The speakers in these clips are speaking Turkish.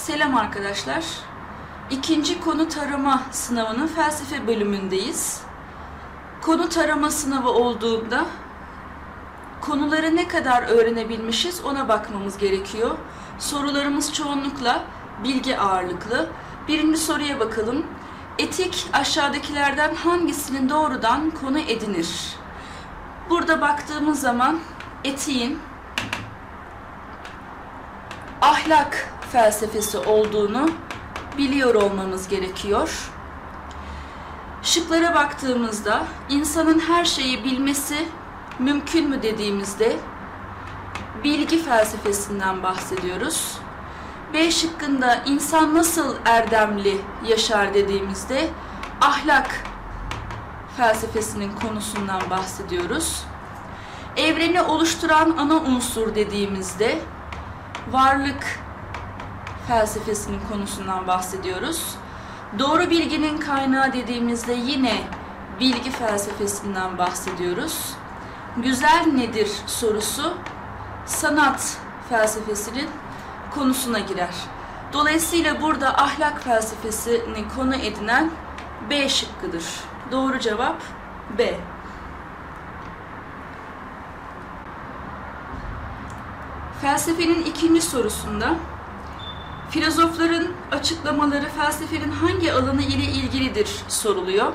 Selam arkadaşlar. İkinci konu tarama sınavının felsefe bölümündeyiz. Konu tarama sınavı olduğunda konuları ne kadar öğrenebilmişiz ona bakmamız gerekiyor. Sorularımız çoğunlukla bilgi ağırlıklı. Birinci soruya bakalım. Etik aşağıdakilerden hangisinin doğrudan konu edinir? Burada baktığımız zaman etiğin ahlak felsefesi olduğunu biliyor olmamız gerekiyor. Şıklara baktığımızda insanın her şeyi bilmesi mümkün mü dediğimizde bilgi felsefesinden bahsediyoruz. B şıkkında insan nasıl erdemli yaşar dediğimizde ahlak felsefesinin konusundan bahsediyoruz. Evreni oluşturan ana unsur dediğimizde varlık felsefesinin konusundan bahsediyoruz. Doğru bilginin kaynağı dediğimizde yine bilgi felsefesinden bahsediyoruz. Güzel nedir sorusu sanat felsefesinin konusuna girer. Dolayısıyla burada ahlak felsefesini konu edinen B şıkkıdır. Doğru cevap B. Felsefenin ikinci sorusunda filozofların açıklamaları felsefenin hangi alanı ile ilgilidir soruluyor.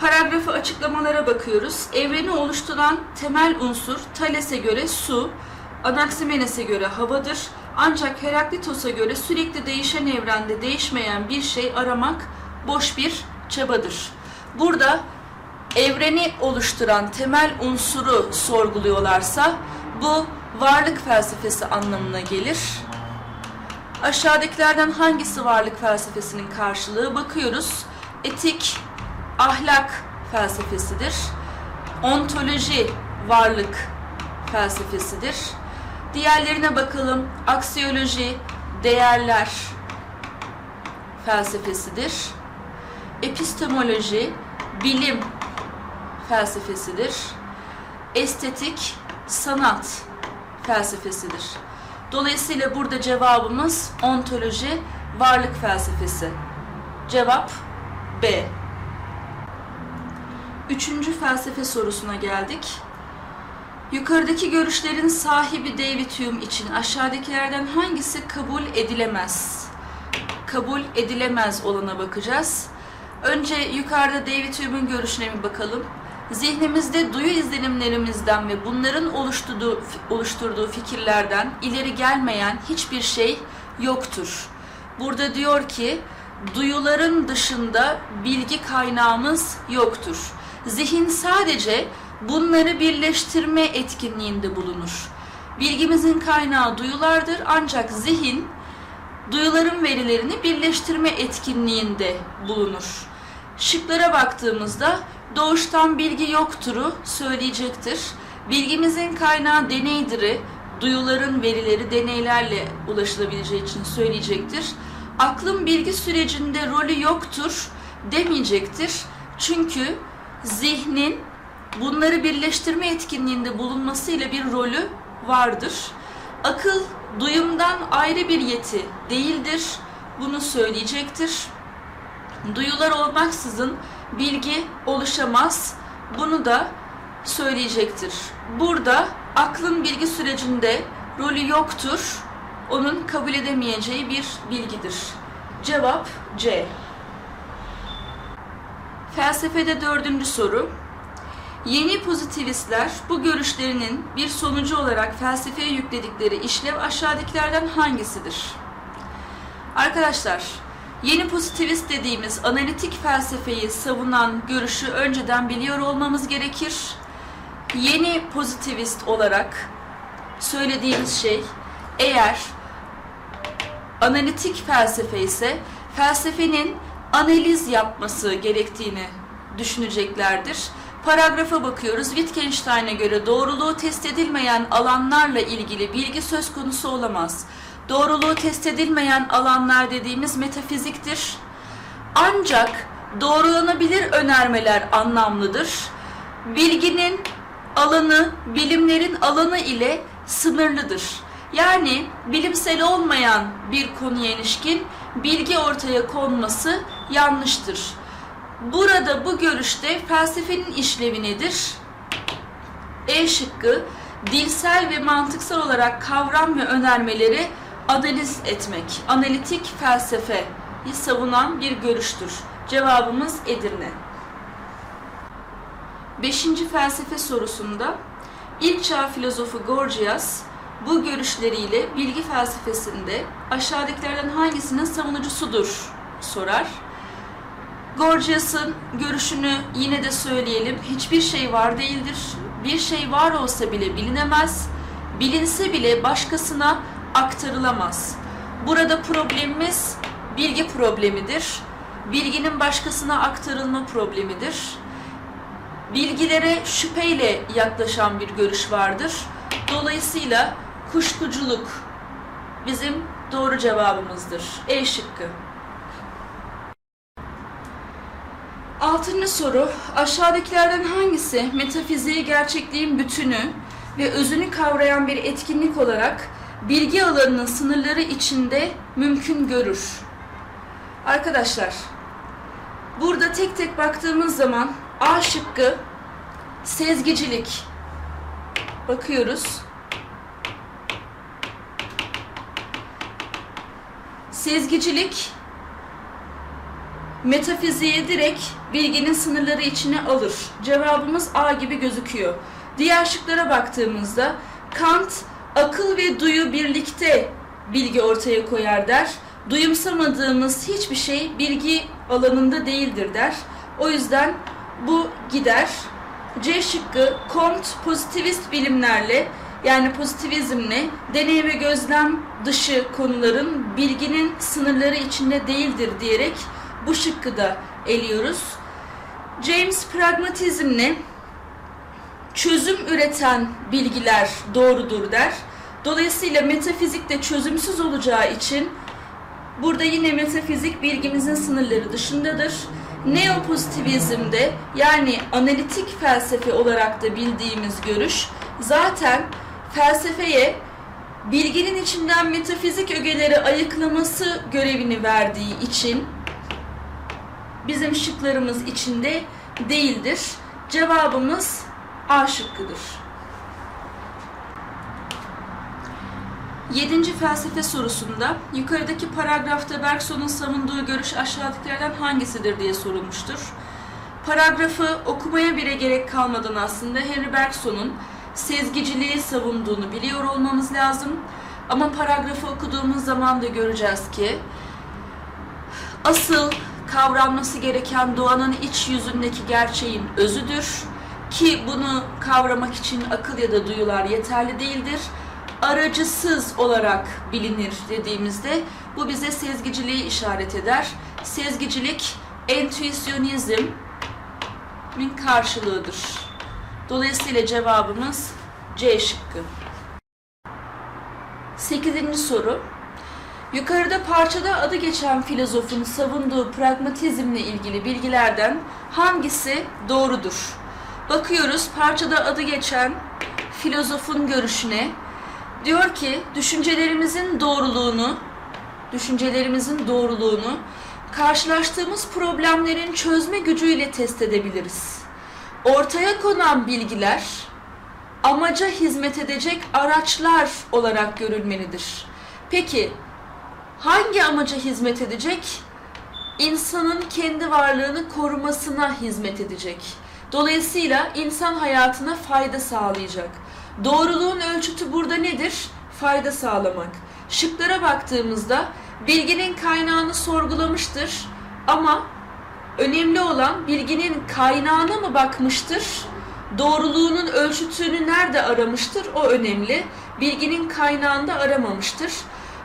Paragrafı açıklamalara bakıyoruz. Evreni oluşturan temel unsur Thales'e göre su, Anaximenes'e göre havadır. Ancak Heraklitos'a göre sürekli değişen evrende değişmeyen bir şey aramak boş bir çabadır. Burada evreni oluşturan temel unsuru sorguluyorlarsa bu varlık felsefesi anlamına gelir. Aşağıdakilerden hangisi varlık felsefesinin karşılığı? Bakıyoruz. Etik, ahlak felsefesidir. Ontoloji, varlık felsefesidir. Diğerlerine bakalım. Aksiyoloji, değerler felsefesidir. Epistemoloji, bilim felsefesidir. Estetik, sanat felsefesidir. Dolayısıyla burada cevabımız ontoloji, varlık felsefesi. Cevap B. Üçüncü felsefe sorusuna geldik. Yukarıdaki görüşlerin sahibi David Hume için aşağıdakilerden hangisi kabul edilemez? Kabul edilemez olana bakacağız. Önce yukarıda David Hume'un görüşüne bir bakalım. Zihnimizde duyu izlenimlerimizden ve bunların oluşturduğu, oluşturduğu fikirlerden ileri gelmeyen hiçbir şey yoktur. Burada diyor ki duyuların dışında bilgi kaynağımız yoktur. Zihin sadece bunları birleştirme etkinliğinde bulunur. Bilgimizin kaynağı duyulardır ancak zihin duyuların verilerini birleştirme etkinliğinde bulunur. Şıklara baktığımızda doğuştan bilgi yokturu söyleyecektir. Bilgimizin kaynağı deneydir'i, duyuların verileri deneylerle ulaşılabileceği için söyleyecektir. Aklın bilgi sürecinde rolü yoktur demeyecektir. Çünkü zihnin bunları birleştirme etkinliğinde bulunmasıyla bir rolü vardır. Akıl duyumdan ayrı bir yeti değildir. Bunu söyleyecektir. Duyular olmaksızın bilgi oluşamaz. Bunu da söyleyecektir. Burada aklın bilgi sürecinde rolü yoktur. Onun kabul edemeyeceği bir bilgidir. Cevap C. Felsefede dördüncü soru. Yeni pozitivistler bu görüşlerinin bir sonucu olarak felsefeye yükledikleri işlev aşağıdakilerden hangisidir? Arkadaşlar, yeni pozitivist dediğimiz analitik felsefeyi savunan görüşü önceden biliyor olmamız gerekir. Yeni pozitivist olarak söylediğimiz şey eğer analitik felsefe ise felsefenin analiz yapması gerektiğini düşüneceklerdir. Paragrafa bakıyoruz. Wittgenstein'e göre doğruluğu test edilmeyen alanlarla ilgili bilgi söz konusu olamaz. Doğruluğu test edilmeyen alanlar dediğimiz metafiziktir. Ancak doğrulanabilir önermeler anlamlıdır. Bilginin alanı, bilimlerin alanı ile sınırlıdır. Yani bilimsel olmayan bir konuya ilişkin bilgi ortaya konması yanlıştır. Burada bu görüşte felsefenin işlevi nedir? E şıkkı dilsel ve mantıksal olarak kavram ve önermeleri analiz etmek, analitik felsefeyi savunan bir görüştür. Cevabımız Edirne. Beşinci felsefe sorusunda ilk çağ filozofu Gorgias bu görüşleriyle bilgi felsefesinde aşağıdakilerden hangisinin savunucusudur sorar. Gorgias'ın görüşünü yine de söyleyelim. Hiçbir şey var değildir. Bir şey var olsa bile bilinemez. Bilinse bile başkasına aktarılamaz. Burada problemimiz bilgi problemidir. Bilginin başkasına aktarılma problemidir. Bilgilere şüpheyle yaklaşan bir görüş vardır. Dolayısıyla kuşkuculuk bizim doğru cevabımızdır. E şıkkı. Altıncı soru. Aşağıdakilerden hangisi metafiziği gerçekliğin bütünü ve özünü kavrayan bir etkinlik olarak bilgi alanının sınırları içinde mümkün görür? Arkadaşlar, burada tek tek baktığımız zaman A şıkkı sezgicilik. Bakıyoruz. Sezgicilik metafiziğe direkt bilginin sınırları içine alır. Cevabımız A gibi gözüküyor. Diğer şıklara baktığımızda Kant akıl ve duyu birlikte bilgi ortaya koyar der. Duyumsamadığımız hiçbir şey bilgi alanında değildir der. O yüzden bu gider. C şıkkı Comte pozitivist bilimlerle yani pozitivizmle deney ve gözlem dışı konuların bilginin sınırları içinde değildir diyerek bu şıkkı da eliyoruz. James pragmatizmle çözüm üreten bilgiler doğrudur der. Dolayısıyla metafizikte çözümsüz olacağı için burada yine metafizik bilgimizin sınırları dışındadır. Neopozitivizmde yani analitik felsefe olarak da bildiğimiz görüş zaten felsefeye bilginin içinden metafizik ögeleri ayıklaması görevini verdiği için bizim şıklarımız içinde değildir. Cevabımız A şıkkıdır. Yedinci felsefe sorusunda yukarıdaki paragrafta Bergson'un savunduğu görüş aşağıdakilerden hangisidir diye sorulmuştur. Paragrafı okumaya bile gerek kalmadan aslında Henry Bergson'un sezgiciliği savunduğunu biliyor olmamız lazım. Ama paragrafı okuduğumuz zaman da göreceğiz ki asıl kavranması gereken doğanın iç yüzündeki gerçeğin özüdür ki bunu kavramak için akıl ya da duyular yeterli değildir. Aracısız olarak bilinir dediğimizde bu bize sezgiciliği işaret eder. Sezgicilik entüisyonizmin karşılığıdır. Dolayısıyla cevabımız C şıkkı. Sekizinci soru. Yukarıda parçada adı geçen filozofun savunduğu pragmatizmle ilgili bilgilerden hangisi doğrudur? Bakıyoruz parçada adı geçen filozofun görüşüne. Diyor ki düşüncelerimizin doğruluğunu, düşüncelerimizin doğruluğunu karşılaştığımız problemlerin çözme gücüyle test edebiliriz. Ortaya konan bilgiler amaca hizmet edecek araçlar olarak görülmelidir. Peki hangi amaca hizmet edecek? İnsanın kendi varlığını korumasına hizmet edecek. Dolayısıyla insan hayatına fayda sağlayacak. Doğruluğun ölçütü burada nedir? Fayda sağlamak. Şıklara baktığımızda bilginin kaynağını sorgulamıştır ama önemli olan bilginin kaynağına mı bakmıştır? Doğruluğunun ölçütünü nerede aramıştır? O önemli. Bilginin kaynağında aramamıştır.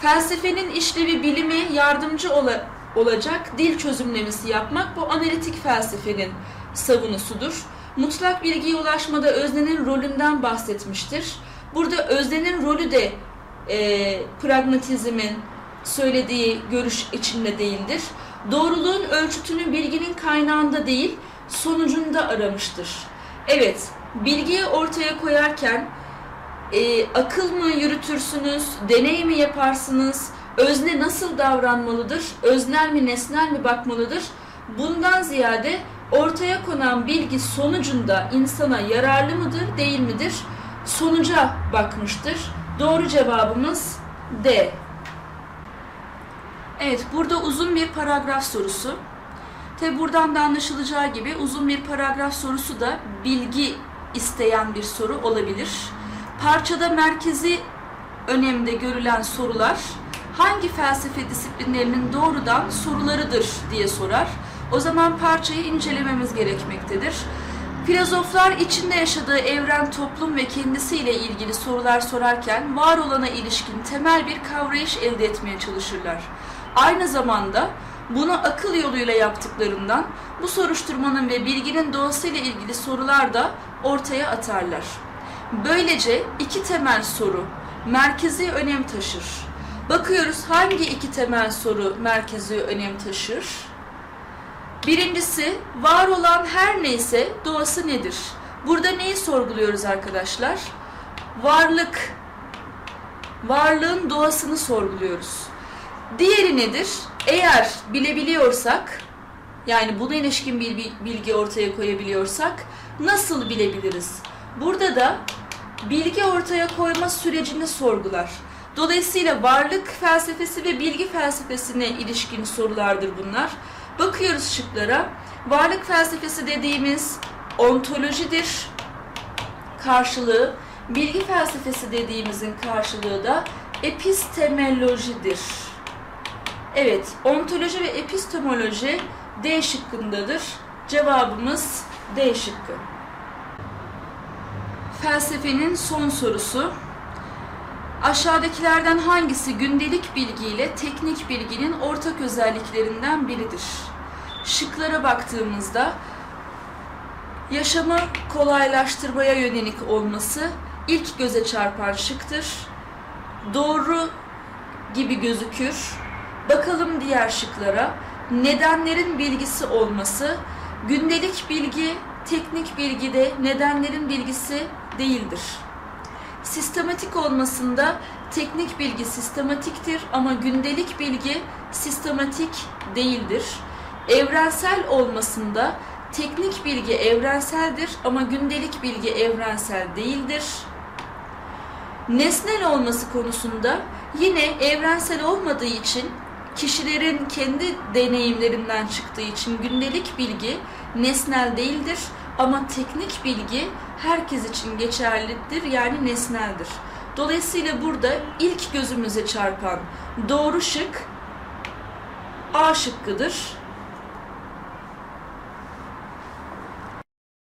Felsefenin işlevi bilime yardımcı ola, olacak dil çözümlemesi yapmak bu analitik felsefenin savunusudur. Mutlak bilgiye ulaşmada öznenin rolünden bahsetmiştir. Burada öznenin rolü de e, pragmatizmin söylediği görüş içinde değildir. Doğruluğun ölçütünü bilginin kaynağında değil, sonucunda aramıştır. Evet, bilgiyi ortaya koyarken e, akıl mı yürütürsünüz, deney mi yaparsınız, özne nasıl davranmalıdır, öznel mi nesnel mi bakmalıdır? Bundan ziyade ortaya konan bilgi sonucunda insana yararlı mıdır, değil midir? Sonuca bakmıştır. Doğru cevabımız D. Evet, burada uzun bir paragraf sorusu. Tabi buradan da anlaşılacağı gibi uzun bir paragraf sorusu da bilgi isteyen bir soru olabilir. Parçada merkezi önemde görülen sorular hangi felsefe disiplinlerinin doğrudan sorularıdır diye sorar. O zaman parçayı incelememiz gerekmektedir. Filozoflar içinde yaşadığı evren, toplum ve kendisiyle ilgili sorular sorarken var olana ilişkin temel bir kavrayış elde etmeye çalışırlar. Aynı zamanda bunu akıl yoluyla yaptıklarından bu soruşturmanın ve bilginin doğasıyla ilgili sorular da ortaya atarlar. Böylece iki temel soru merkezi önem taşır. Bakıyoruz hangi iki temel soru merkezi önem taşır? Birincisi, var olan her neyse doğası nedir? Burada neyi sorguluyoruz arkadaşlar? Varlık, varlığın doğasını sorguluyoruz. Diğeri nedir? Eğer bilebiliyorsak, yani buna ilişkin bir bilgi ortaya koyabiliyorsak nasıl bilebiliriz? Burada da bilgi ortaya koyma sürecini sorgular. Dolayısıyla varlık felsefesi ve bilgi felsefesine ilişkin sorulardır bunlar. Bakıyoruz şıklara. Varlık felsefesi dediğimiz ontolojidir. Karşılığı bilgi felsefesi dediğimizin karşılığı da epistemolojidir. Evet, ontoloji ve epistemoloji D şıkkındadır. Cevabımız D şıkkı. Felsefenin son sorusu. Aşağıdakilerden hangisi gündelik bilgi ile teknik bilginin ortak özelliklerinden biridir? Şıklara baktığımızda yaşamı kolaylaştırmaya yönelik olması ilk göze çarpan şıktır. Doğru gibi gözükür. Bakalım diğer şıklara. Nedenlerin bilgisi olması, gündelik bilgi, teknik bilgide nedenlerin bilgisi değildir. Sistematik olmasında teknik bilgi sistematiktir ama gündelik bilgi sistematik değildir. Evrensel olmasında teknik bilgi evrenseldir ama gündelik bilgi evrensel değildir. Nesnel olması konusunda yine evrensel olmadığı için kişilerin kendi deneyimlerinden çıktığı için gündelik bilgi nesnel değildir ama teknik bilgi herkes için geçerlidir yani nesneldir. Dolayısıyla burada ilk gözümüze çarpan doğru şık A şıkkıdır.